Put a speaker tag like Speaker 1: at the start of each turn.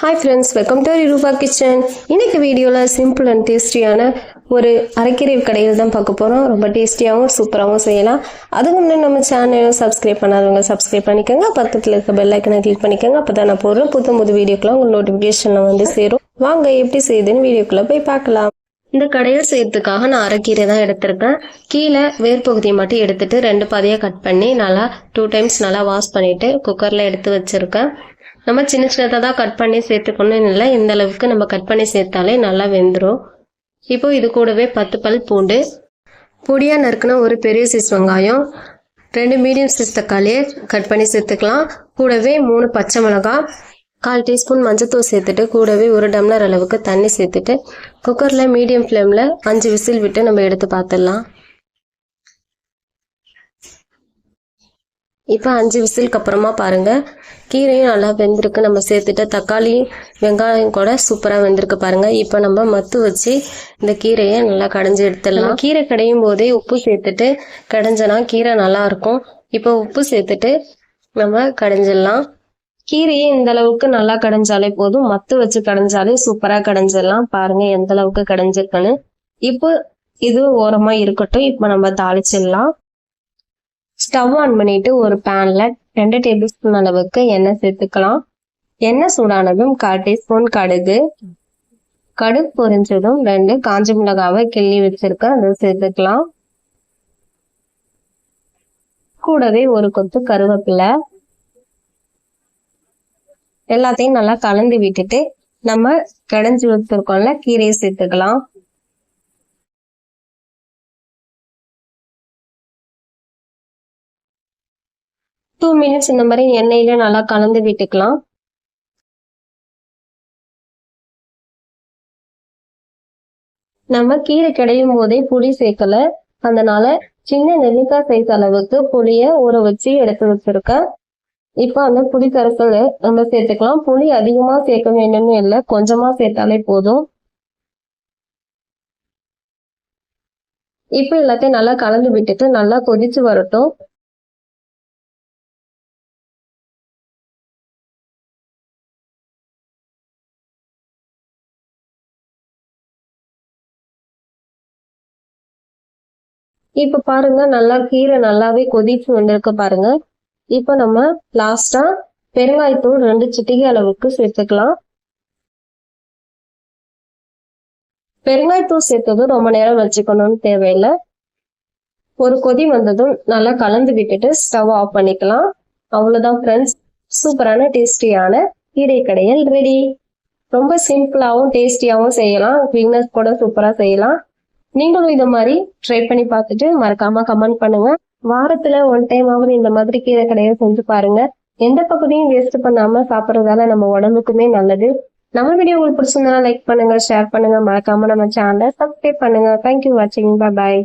Speaker 1: Hi friends welcome to Rupa kitchen இன்னைக்கு வீடியோவில் simple and டேஸ்டியான ஒரு அரைக்கீரை கடையில் தான் பார்க்க போகிறோம் ரொம்ப டேஸ்டியாகவும் சூப்பராகவும் செய்யலாம். அதுக்கு முன்னாடி நம்ம சேனலும் சப்ஸ்கிரைப் பண்ணாதவங்க சப்ஸ்கிரைப் பண்ணிக்கோங்க. பக்கத்தில் இருக்க பெல் ஐக்கனை கிளிக் பண்ணிக்கோங்க. அப்போ தான் நான் போடுற புது புது வீடியோக்கெலாம் உங்கள் நோட்டிஃபிகேஷனில் வந்து சேரும். வாங்க எப்படி செய்யுதுன்னு வீடியோக்குள்ளே போய் பார்க்கலாம். இந்த கடையில் செய்யறதுக்காக நான் அரைக்கீரை தான் எடுத்திருக்கேன். கீழே வேர் பகுதியை மட்டும் எடுத்துட்டு ரெண்டு பாதியாக கட் பண்ணி நல்லா டூ டைம்ஸ் நல்லா வாஷ் பண்ணிவிட்டு குக்கரில் எடுத்து வச்சுருக்கேன். நம்ம சின்ன சின்னதாக தான் கட் பண்ணி சேர்த்துக்கணும் இல்லை. இந்த அளவுக்கு நம்ம கட் பண்ணி சேர்த்தாலே நல்லா வெந்துடும் இப்போ இது கூடவே பத்து பல் பூண்டு பொடியாக நறுக்குன ஒரு பெரிய சைஸ் வெங்காயம் ரெண்டு மீடியம் சைஸ் தக்காளியை கட் பண்ணி சேர்த்துக்கலாம். கூடவே மூணு பச்சை மிளகாய் கால் டீஸ்பூன் மஞ்சத்தூள் சேர்த்துட்டு கூடவே ஒரு டம்ளர் அளவுக்கு தண்ணி சேர்த்துட்டு குக்கரில் மீடியம் ஃப்ளேமில் அஞ்சு விசில் விட்டு நம்ம எடுத்து பார்த்துடலாம். இப்போ அஞ்சு விசிலுக்கு அப்புறமா பாருங்கள் கீரையும் நல்லா வெந்திருக்கு. நம்ம சேர்த்துட்டு தக்காளி வெங்காயம் கூட சூப்பராக வெந்திருக்கு பாருங்க. இப்போ நம்ம மத்து வச்சு இந்த கீரையை நல்லா கடைஞ்சி எடுத்துடலாம். கீரை கடையும் போதே உப்பு சேர்த்துட்டு கடைஞ்சனா கீரை நல்லாயிருக்கும் இப்போ உப்பு சேர்த்துட்டு நம்ம கடைஞ்சிடலாம். கீரையை இந்த அளவுக்கு நல்லா கடைஞ்சாலே போதும். மத்து வச்சு கடைஞ்சாலே சூப்பராக கடைஞ்சிடலாம். பாருங்கள் எந்த அளவுக்கு கடைஞ்சிருக்குன்னு. இப்போ இது ஓரமாக இருக்கட்டும். இப்போ நம்ம தாளிச்சிடலாம். ஸ்டவ் ஆன் பண்ணிட்டு ஒரு பேனில் ரெண்டு டேபிள் ஸ்பூன் அளவுக்கு எண்ணெய் சேர்த்துக்கலாம். எண்ணெய் சூடானதும் கால் டீஸ்பூன் கடுகு. கடுகு பொரிஞ்சதும் ரெண்டு காஞ்சி மிளகாவை கிள்ளி வச்சிருக்கேன் அதை சேர்த்துக்கலாம். கூடவே ஒரு கொத்து கருவேப்பிலை. எல்லாத்தையும் நல்லா கலந்து விட்டுட்டு நம்ம கடைஞ்சி வச்சிருக்கோம்ல கீரையை சேர்த்துக்கலாம். டூ மினிட்ஸ் இந்த மாதிரி எண்ணெயில நல்லா கலந்து விட்டுக்கலாம். நம்ம கீரை கிடையும் போதே புளி சேர்க்கல. அதனால சின்ன நெல்லிக்காய் சைஸ் அளவுக்கு புளிய ஊற வச்சு எடுத்து வச்சிருக்கேன். இப்போ அந்த புளி கரைசல் நம்ம சேர்த்துக்கலாம். புளி அதிகமா சேர்க்க வேண்டும்னு இல்லை கொஞ்சமா சேர்த்தாலே போதும். இப்போ எல்லாத்தையும் நல்லா கலந்து விட்டுட்டு நல்லா கொதிச்சு வரட்டும். இப்ப பாருங்க நல்லா கீரை நல்லாவே கொதிச்சு வந்திருக்கு பாருங்க. இப்ப நம்ம லாஸ்டா பெருங்காயத்தூள் ரெண்டு சிட்டிகை அளவுக்கு சேர்த்துக்கலாம். பெருங்காயத்தூள் சேர்த்தது ரொம்ப நேரம் வச்சுக்கணும்னு தேவையில்லை. ஒரு கொதி வந்ததும் நல்லா கலந்து விட்டுட்டு ஸ்டவ் ஆஃப் பண்ணிக்கலாம். அவ்வளோதான் ஃப்ரெண்ட்ஸ் சூப்பரான டேஸ்டியான கீரை கடையல் ரெடி ரொம்ப சிம்பிளாகவும் டேஸ்டியாகவும் செய்யலாம். விக்னஸ் கூட சூப்பராக செய்யலாம். நீங்களும் இதை மாதிரி ட்ரை பண்ணி பார்த்துட்டு மறக்காம கமெண்ட் பண்ணுங்க. வாரத்துல ஒன் டைம் ஆகுது இந்த மாதிரி கீரை கடையை செஞ்சு பாருங்க. எந்த பகுதியும் வேஸ்ட் பண்ணாம சாப்பிட்றதால நம்ம உடம்புக்குமே நல்லது. நம்ம வீடியோ உங்களுக்கு பிடிச்சிருந்தா லைக் பண்ணுங்க ஷேர் பண்ணுங்க. மறக்காம நம்ம சேனலை சப்ஸ்கிரைப் பண்ணுங்க. தேங்க்யூ வாட்சிங் பாய்